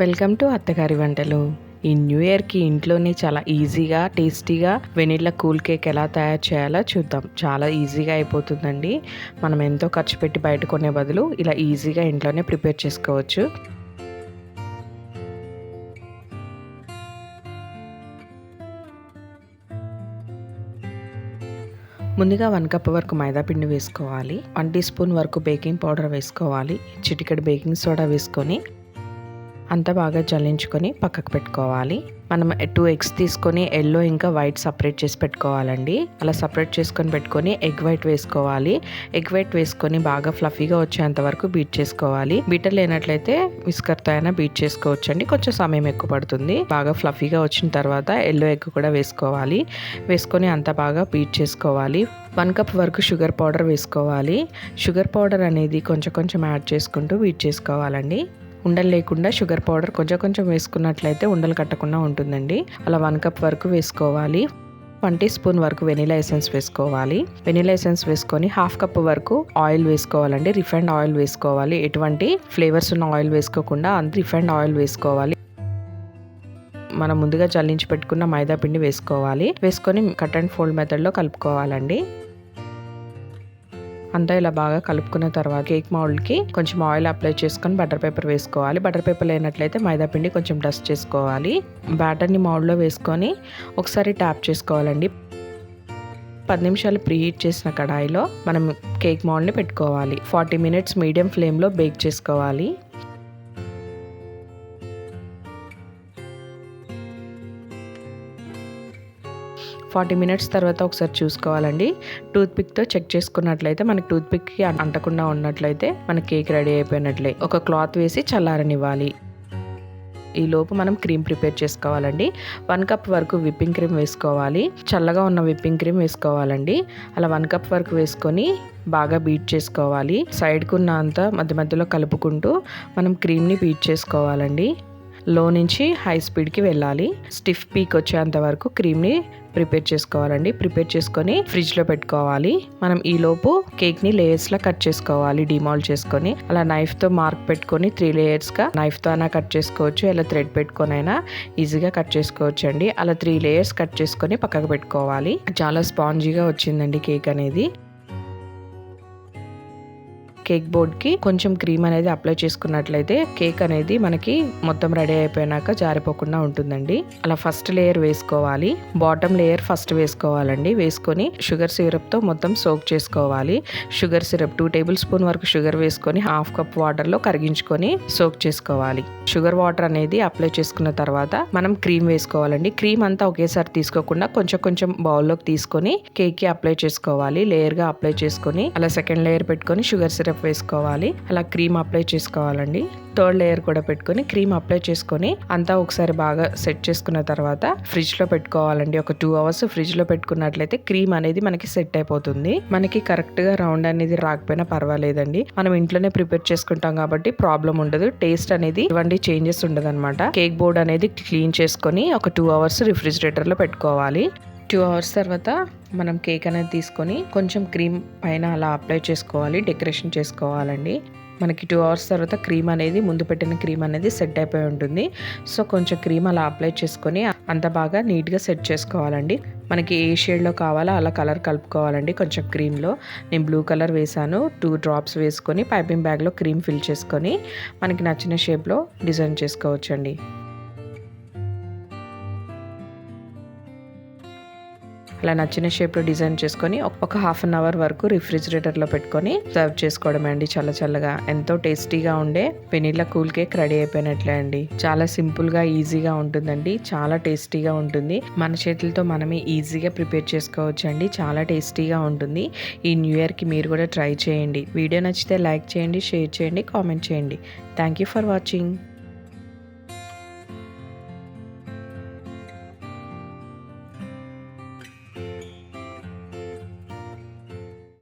Welcome to అత్తగారి వంటలు. ఈ న్యూ ఇయర్కి ఇంట్లోనే చాలా ఈజీగా టేస్టీగా వెనిలా కూల్ కేక్ ఎలా తయారు చేయాలో చూద్దాం. చాలా ఈజీగా అయిపోతుందండి. మనం ఎంతో ఖర్చు పెట్టి బయట కొనే బదులు ఇలా ఈజీగా ఇంట్లోనే ప్రిపేర్ చేసుకోవచ్చు. ముందుగా వన్ కప్ వరకు మైదా పిండి వేసుకోవాలి. వన్ టీ స్పూన్ వరకు బేకింగ్ పౌడర్ వేసుకోవాలి. చిటికెడు బేకింగ్ సోడా వేసుకొని అంతా బాగా జల్లించుకొని పక్కకు పెట్టుకోవాలి. మనం టూ ఎగ్స్ తీసుకొని ఎల్లో ఇంకా వైట్ సపరేట్ చేసి పెట్టుకోవాలండి. అలా సపరేట్ చేసుకొని పెట్టుకొని ఎగ్ వైట్ వేసుకోవాలి. ఎగ్ వైట్ వేసుకొని బాగా ఫ్లఫీగా వచ్చేంత వరకు బీట్ చేసుకోవాలి. బీటర్ లేనట్లయితే విస్కర్తో అయినా బీట్ చేసుకోవచ్చు అండి కొంచెం సమయం ఎక్కువ పడుతుంది. బాగా ఫ్లఫీగా వచ్చిన తర్వాత ఎల్లో ఎగ్ కూడా వేసుకోవాలి. వేసుకొని అంతా బాగా బీట్ చేసుకోవాలి. వన్ కప్ వరకు షుగర్ పౌడర్ వేసుకోవాలి. షుగర్ పౌడర్ అనేది కొంచెం కొంచెం యాడ్ చేసుకుంటూ బీట్ చేసుకోవాలండి. ఉండలు లేకుండా షుగర్ పౌడర్ కొంచెం కొంచెం వేసుకున్నట్లయితే ఉండలు కట్టకుండా ఉంటుందండి. అలా వన్ కప్ వరకు వేసుకోవాలి. వన్ టీ స్పూన్ వరకు వెనీలా ఎసెన్స్ వేసుకోవాలి. వెనీలా ఎసెన్స్ వేసుకొని హాఫ్ కప్ వరకు ఆయిల్ వేసుకోవాలండి. రిఫైండ్ ఆయిల్ వేసుకోవాలి. ఎటువంటి ఫ్లేవర్స్ ఉన్న ఆయిల్ వేసుకోకుండా అంత రిఫైండ్ ఆయిల్ వేసుకోవాలి. మనం ముందుగా చల్లించి పెట్టుకున్న మైదా పిండి వేసుకోవాలి. వేసుకొని కట్ అండ్ ఫోల్డ్ మెథడ్లో కలుపుకోవాలండి. అంతా ఇలా బాగా కలుపుకున్న తర్వాత కేక్ మౌల్డ్కి కొంచెం ఆయిల్ అప్లై చేసుకొని బటర్ పేపర్ వేసుకోవాలి. బటర్ పేపర్ లేనట్లయితే మైదా పిండి కొంచెం డస్ట్ చేసుకోవాలి. బ్యాటర్ని మౌల్డ్లో వేసుకొని ఒకసారి ట్యాప్ చేసుకోవాలండి. పది నిమిషాలు ప్రీహీట్ చేసిన కడాయిలో మనం కేక్ మౌల్డ్ని పెట్టుకోవాలి. ఫార్టీ మినిట్స్ మీడియం ఫ్లేమ్లో బేక్ చేసుకోవాలి. ఫార్టీ మినిట్స్ తర్వాత ఒకసారి చూసుకోవాలండి. టూత్పిక్తో చెక్ చేసుకున్నట్లయితే మనకి టూత్పిక్కి అంటకుండా ఉన్నట్లయితే మన కేక్ రెడీ అయిపోయినట్లే. ఒక క్లాత్ వేసి చల్లారనివ్వాలి. ఈ లోపు మనం క్రీమ్ ప్రిపేర్ చేసుకోవాలండి. వన్ కప్ వరకు విప్పింగ్ క్రీమ్ వేసుకోవాలి. చల్లగా ఉన్న విప్పింగ్ క్రీమ్ వేసుకోవాలండి. అలా వన్ కప్ వరకు వేసుకొని బాగా బీట్ చేసుకోవాలి. సైడ్కు ఉన్న అంతా మధ్య మధ్యలో కలుపుకుంటూ మనం క్రీమ్ని బీట్ చేసుకోవాలండి. లో నుంచి హై స్పీడ్కి వెళ్ళాలి. స్టిఫ్ పీక్ వచ్చేంత వరకు క్రీమ్ని ప్రిపేర్ చేసుకోవాలండి. ప్రిపేర్ చేసుకొని ఫ్రిడ్జ్లో పెట్టుకోవాలి. మనం ఈలోపు కేక్ని లేయర్స్లో కట్ చేసుకోవాలి డిమాల్ చేసుకొని. అలా నైఫ్తో మార్క్ పెట్టుకొని త్రీ లేయర్స్గా నైఫ్తో అయినా కట్ చేసుకోవచ్చు ఇలా థ్రెడ్ పెట్టుకొని అయినా ఈజీగా కట్ చేసుకోవచ్చు అండి అలా త్రీ లేయర్స్ కట్ చేసుకొని పక్కకు పెట్టుకోవాలి. చాలా స్పాంజీగా వచ్చిందండి కేక్ అనేది. కేక్ బోర్డ్కి కొంచెం క్రీమ్ అనేది అప్లై చేసుకున్నట్లయితే కేక్ అనేది మనకి మొత్తం రెడీ అయిపోయినాక జారిపోకుండా ఉంటుందండి. అలా ఫస్ట్ లేయర్ వేసుకోవాలి. బాటమ్ లేయర్ ఫస్ట్ వేసుకోవాలండి. వేసుకొని షుగర్ సిరప్తో మొత్తం సోక్ చేసుకోవాలి. Sugar syrup two table spoon వరకు షుగర్ వేసుకొని హాఫ్ కప్ వాటర్లో కరిగించుకొని సోక్ చేసుకోవాలి. షుగర్ వాటర్ అనేది అప్లై చేసుకున్న తర్వాత మనం క్రీమ్ వేసుకోవాలండి. క్రీమ్ అంతా ఒకేసారి తీసుకోకుండా కొంచెం కొంచెం బౌల్లోకి తీసుకొని కేక్కి అప్లై చేసుకోవాలి. లేయర్గా అప్లై చేసుకొని అలా సెకండ్ లేయర్ పెట్టుకొని షుగర్ సిరప్ వేసుకోవాలి. అలా క్రీమ్ అప్లై చేసుకోవాలండి. థర్డ్ లేయర్ కూడా పెట్టుకొని క్రీమ్ అప్లై చేసుకొని అంతా ఒకసారి బాగా సెట్ చేసుకున్న తర్వాత ఫ్రిడ్జ్లో పెట్టుకోవాలండి. ఒక టూ అవర్స్ ఫ్రిడ్జ్లో పెట్టుకున్నట్లయితే క్రీమ్ అనేది మనకి సెట్ అయిపోతుంది. మనకి కరెక్ట్గా రౌండ్ అనేది రాకపోయినా పర్వాలేదండి. మనం ఇంట్లోనే ప్రిపేర్ చేసుకుంటాం కాబట్టి ప్రాబ్లం ఉండదు. టేస్ట్ అనేది ఇవ్వండి చేంజెస్ ఉండదు అనమాట కేక్ బోర్డ్ అనేది క్లీన్ చేసుకొని ఒక టూ అవర్స్ రిఫ్రిజిరేటర్లో పెట్టుకోవాలి. టూ అవర్స్ తర్వాత మనం కేక్ అనేది తీసుకొని కొంచెం క్రీమ్ పైన అలా అప్లై చేసుకోవాలి డెకరేషన్ చేసుకోవాలండి. మనకి టూ అవర్స్ తర్వాత క్రీమ్ అనేది ముందు పెట్టిన క్రీమ్ అనేది సెట్ అయిపోయి ఉంటుంది. సో కొంచెం క్రీమ్ అలా అప్లై చేసుకొని అంత బాగా నీట్గా సెట్ చేసుకోవాలండి. మనకి ఏ షేడ్లో కావాలో అలా కలర్ కలుపుకోవాలండి కొంచెం క్రీమ్లో నేను బ్లూ కలర్ వేసాను టూ డ్రాప్స్ వేసుకొని పైపింగ్ బ్యాగ్లో క్రీమ్ ఫిల్ చేసుకొని మనకి నచ్చిన షేప్లో డిజైన్ చేసుకోవచ్చండి. అలా నచ్చిన షేప్లో డిజైన్ చేసుకొని ఒక హాఫ్ అన్ అవర్ వరకు రిఫ్రిజిరేటర్లో పెట్టుకొని సర్వ్ చేసుకోవడమే అండి చల్ల చల్లగా. ఎంతో టేస్టీగా ఉండే వెనీలా కూల్ కేక్ రెడీ అయిపోయినట్లే అండి. చాలా సింపుల్గా ఈజీగా ఉంటుందండి. చాలా టేస్టీగా ఉంటుంది. మన చేతులతో మనమే ఈజీగా ప్రిపేర్ చేసుకోవచ్చు అండి. చాలా టేస్టీగా ఉంటుంది. ఈ న్యూ ఇయర్కి మీరు కూడా ట్రై చేయండి. వీడియో నచ్చితే లైక్ చేయండి షేర్ చేయండి కామెంట్ చేయండి. Thank you for watching